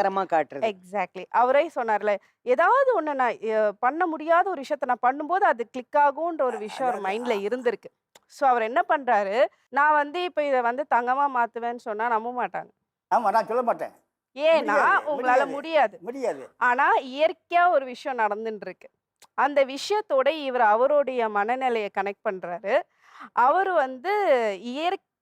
தரமா காட்டுறது. எக்ஸாக்ட்லி அவரே சொன்னார்ல ஏதாவது ஒண்ணு நான் பண்ண முடியாத ஒரு விஷயத்த நான் பண்ணும்போது அது கிளிக் ஆகும்ன்ற ஒரு விஷயம் அவர் மைண்ட்ல. இருந்திருக்கு. ஸோ அவர் என்ன பண்றாரு நான் வந்து இப்போ இதை வந்து தங்கமா மாத்துவேன்னு சொன்னா நம்ப மாட்டாங்க. ஆமா நான் சொல்ல மாட்டேன். ஏன்னா உங்களால முடியாது. முடியாது. ஆனா இயற்கையா ஒரு விஷயம் நடந்துட்டு இருக்கு அந்த விஷயத்தோட இவர் அவருடைய மனநிலையை கனெக்ட் பண்றாரு. அவர் வந்து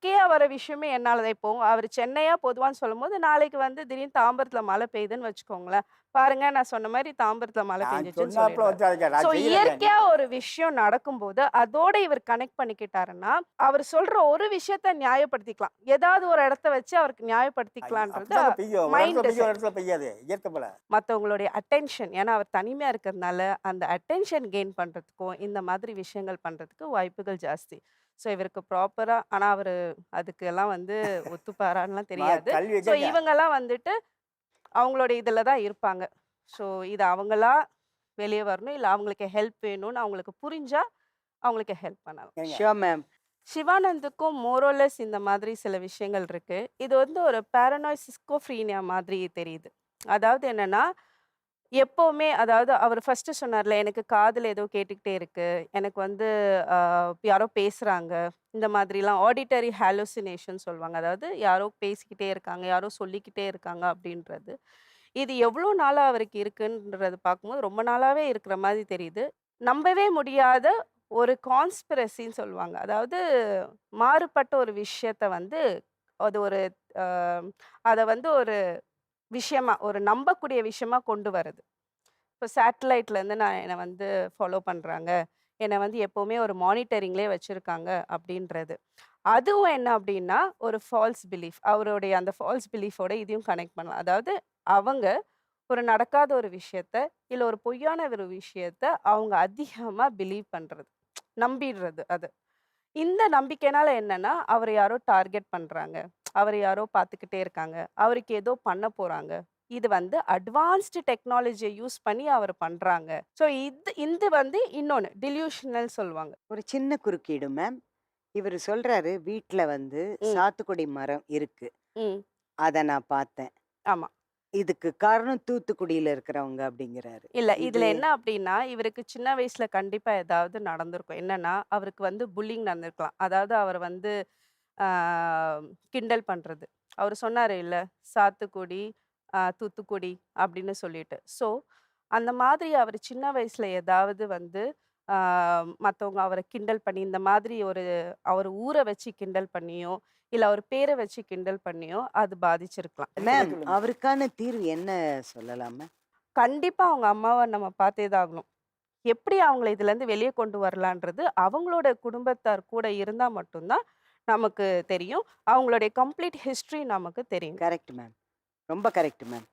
இயற்கையா வர விஷயமே என்னால இப்போ அவர் சென்னையா பொதுவான்னு சொல்லும்போது நாளைக்கு வந்து திடீர்னு தாம்பரத்துல மழை பெய்யுதுன்னு வச்சுக்கோங்களேன். பாருங்க நான் சொன்ன மாதிரி தாம்பரத்துல மழை பெஞ்சிச்சுன்னு ஸோ செய்யறேன் இயற்கையா ஒரு விஷயம் நடக்கும்போது அதோட இவர் கனெக்ட் பண்ணிக்கிட்டாருன்னா அவர் சொல்ற ஒரு விஷயத்த நியாயப்படுத்திக்கலாம். ஏதாவது ஒரு இடத்த வச்சு அவருக்கு நியாயப்படுத்திக்கலான்றது மற்றவங்களுடைய அட்டென்ஷன் ஏன்னா அவர் தனிமையாக இருக்கிறதுனால அந்த அட்டென்ஷன் கெயின் பண்ணுறதுக்கும் இந்த மாதிரி விஷயங்கள் பண்ணுறதுக்கு வாய்ப்புகள் ஜாஸ்தி. ஸோ இவருக்கு ப்ராப்பராக ஆனால் அவர் அதுக்கு எல்லாம் வந்து ஒத்துப்பாரான்லாம் தெரியாது. ஸோ இவங்கெல்லாம் வந்துட்டு அவங்களோட இதில் தான் இருப்பாங்க. ஸோ இது அவங்களா வெளியே வரணும்? இல்லை அவங்களுக்கு ஹெல்ப் வேணும்னு அவங்களுக்கு புரிஞ்சா அவங்களுக்கு ஹெல்ப் பண்ணலாம். ஷியோர் மேம் சிவானந்துக்கும் மோரோலஸ் இந்த மாதிரி சில விஷயங்கள் இருக்கு. இது வந்து ஒரு பேரனாய் சிஸ்கோஃப்ரீனியா மாதிரி தெரியுது. அதாவது என்னன்னா எப்போவுமே அதாவது அவர் ஃபர்ஸ்ட் சொன்னார்ல எனக்கு காதில் ஏதோ கேட்டுக்கிட்டே இருக்கு. எனக்கு வந்து ஆஹ், யாரோ பேசுறாங்க. இந்த மாதிரிலாம். ஆடிட்டரி ஹாலோசினேஷன் சொல்லுவாங்க. அதாவது யாரோ பேசிக்கிட்டே இருக்காங்க யாரோ சொல்லிக்கிட்டே இருக்காங்க அப்படின்றது. இது எவ்வளோ நாளாக அவருக்கு இருக்குன்றது பார்க்கும்போது ரொம்ப நாளாகவே இருக்கிற மாதிரி தெரியுது. நம்பவே முடியாத ஒரு கான்ஸ்பிரசின்னு சொல்லுவாங்க. அதாவது மாறுபட்ட ஒரு விஷயத்த வந்து அது ஒரு அதை வந்து ஒரு விஷயமா ஒரு நம்பக்கூடிய விஷயமா கொண்டு வருது இப்போ சேட்டலைட்லேருந்து நான் என்னை வந்து ஃபாலோ பண்ணுறாங்க என்னை வந்து எப்போவுமே ஒரு மானிட்டரிங்லேயே வச்சுருக்காங்க அப்படின்றது. அதுவும் என்ன அப்படின்னா ஒரு ஃபால்ஸ் பிலீஃப். அவருடைய அந்த ஃபால்ஸ் பிலீஃபோட இதையும் கனெக்ட் பண்ணலாம். அதாவது அவங்க ஒரு நடக்காத ஒரு விஷயத்த இல்லை ஒரு பொய்யான ஒரு விஷயத்த அவங்க அதிகமாக பிலீவ் பண்ணுறது நம்பிடுறது அது. இந்த நம்பிக்கைனால என்னன்னா அவரை யாரோ டார்கெட் பண்ணுறாங்க அவரை யாரோ பார்த்துக்கிட்டே இருக்காங்க. அவருக்கு ஏதோ பண்ண போறாங்க. இது வந்து அட்வான்ஸ்டு டெக்னாலஜியை யூஸ் பண்ணி அவர் பண்றாங்க. ஸோ இது இது வந்து இன்னொன்று டில்யூஷனல் சொல்லுவாங்க. ஒரு சின்ன குறுக்கீடு மேம் இவர் சொல்றாரு வீட்ல வந்து. சாத்துக்குடி மரம் இருக்கு. ம். அத நான் பார்த்தேன். ஆமா. இதுக்கு காரணம் தூத்துக்குடியில இருக்கிறவங்க அப்படிங்கிறாரு. இல்ல இதுல இது- என்ன அப்படின்னா இவருக்கு சின்ன வயசுல கண்டிப்பா ஏதாவது நடந்திருக்கும். என்னன்னா அவருக்கு வந்து புல்லிங் நடந்திருக்கலாம். அதாவது அவர் வந்து கிண்டல் பண்றது. அவர் சொன்னாரு இல்ல சாத்துக்குடி தூத்துக்குடி அப்படின்னு சொல்லிட்டு. ஸோ அந்த மாதிரி அவர் சின்ன வயசுல ஏதாவது வந்து மற்றவங்க அவரை கிண்டல் பண்ணி இந்த மாதிரி ஒரு அவர் ஊரை வச்சு கிண்டல் பண்ணியோ இல்ல அவர் பேரை வச்சு கிண்டல் பண்ணியோ அது பாதிச்சிருக்கலாம். மேம். அவருக்கான தீர்வு என்ன சொல்லலாமா? கண்டிப்பா அவங்க அம்மாவை நம்ம பார்த்தே தான் ஆகணும். எப்படி அவங்கள இதுல இருந்து வெளியே கொண்டு வரலான்றது அவங்களோட குடும்பத்தார் கூட இருந்தா மட்டும்தான் நமக்கு தெரியும். அவங்களுடைய கம்ப்ளீட் ஹிஸ்ட்ரி நமக்கு தெரியும். Correct ma'am. ரொம்ப கரெக்ட் மேம்.